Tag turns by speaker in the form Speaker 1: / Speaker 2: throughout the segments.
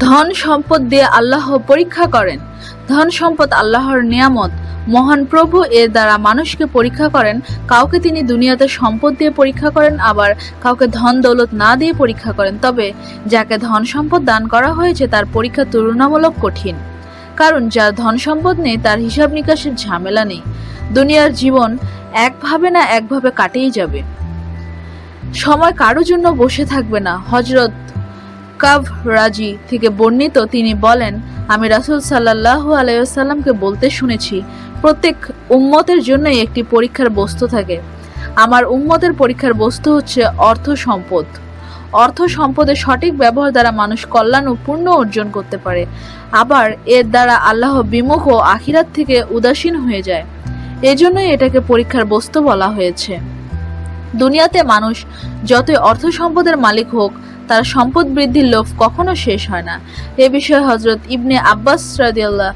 Speaker 1: ধন সম্পদ দিয়ে আল্লাহ পরীক্ষা করেন। ধন সম্পদ আল্লাহর নিয়ামত। মহান প্রভু এর দ্বারা মানুষকে পরীক্ষা করেন। কাউকে তিনি দুনিয়াতে সম্পদ দিয়ে পরীক্ষা করেন, আবার কাউকে ধন দৌলত না দিয়ে পরীক্ষা করেন। তবে যাকে ধন সম্পদ দান করা হয়েছে, তার পরীক্ষা তুলনামূলক কঠিন। কারণ যার ধন সম্পদ নেই, তার হিসাব নিকাশের ঝামেলা নেই। দুনিয়ার জীবন একভাবে না একভাবে কাটেই যাবে। সময় কারোর জন্য বসে থাকবে না। হজরত কাভ রাজি থেকে বর্ণিত তিনি বলেন, আমি রাসুল সাল্লাহ আলাইসাল্লামকে বলতে শুনেছি, প্রত্যেক উম্মতের জন্যই একটি পরীক্ষার বস্তু থাকে। আমার উম্মতের পরীক্ষার বস্তু হচ্ছে অর্থ সম্পদ। অর্থ সম্পদের সঠিক ব্যবহার দ্বারা মানুষ কল্যাণ ও পূর্ণ অর্জন করতে পারে। আবার এর দ্বারা আল্লাহ বিমুখ ও আখিরাত থেকে উদাসীন হয়ে যায়। এজন্যই এটাকে পরীক্ষার বস্তু বলা হয়েছে। দুনিয়াতে মানুষ যতই অর্থ সম্পদের মালিক হোক তার সম্পদ বৃদ্ধির লোভ কখনো শেষ হয় না। এ বিষয়ে হজরত ইবনে আব্বাস রাদিয়াল্লাহ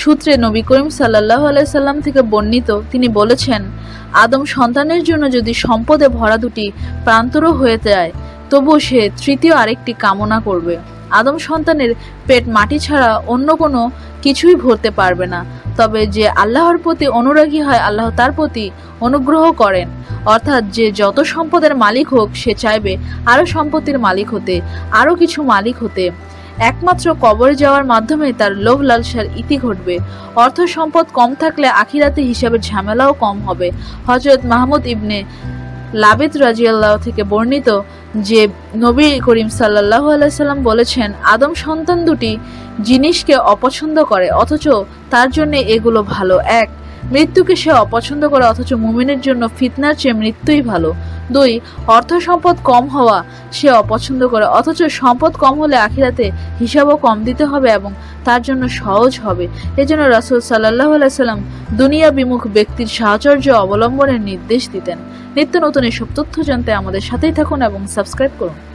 Speaker 1: সূত্রে নবী করিম সাল্লাহ আলাইসাল্লাম থেকে বর্ণিত, তিনি বলেছেন, আদম সন্তানের জন্য যদি সম্পদে ভরা দুটি প্রান্তরও হয়ে যায়, তবুও সে তৃতীয় আরেকটি কামনা করবে। আদম সন্তানের পেট মাটি ছাড়া অন্য কোনো কিছুই ভরতে পারবে না। তবে যে আল্লাহর প্রতি অনুরাগী হয়, আল্লাহ তার প্রতি অনুগ্রহ করেন। অর্থাৎ যে যত সম্পদের মালিক হোক, সে চাইবে আরও সম্পত্তির মালিক হতে আরও কিছু মালিক হতে। একমাত্র কবরে যাওয়ার মাধ্যমে তার লোভ লালসার ইতি ঘটবে। অর্থ সম্পদ কম থাকলে আখিরাতে হিসাবের ঝামেলাও কম হবে। হজরত মাহমুদ ইবনে লাবিদ রাজিয়াল্লাহ থেকে বর্ণিত যে নবী করিম সাল্লাহ আলাইসাল্লাম বলেছেন, আদম সন্তান দুটি জিনিসকে অপছন্দ করে, অথচ তার জন্য এগুলো ভালো। এক মৃত্যুকে সে অপছন্দ করে, অথচ মুমিনের জন্য ফিতনার চেয়ে মৃত্যুই ভালো। দুই, অর্থ সম্পদ কম হওয়া সে অপছন্দ করে, অথচ সম্পদ কম হলে আখিরাতে হিসাবও কম দিতে হবে এবং তার জন্য সহজ হবে। এজন্য রাসুল সাল্লাহ আলাইসাল্লাম দুনিয়া বিমুখ ব্যক্তির সাহচর্য অবলম্বনের নির্দেশ দিতেন। নিত্য নতুন এসব তথ্য জানতে আমাদের সাথেই থাকুন এবং সাবস্ক্রাইব করুন।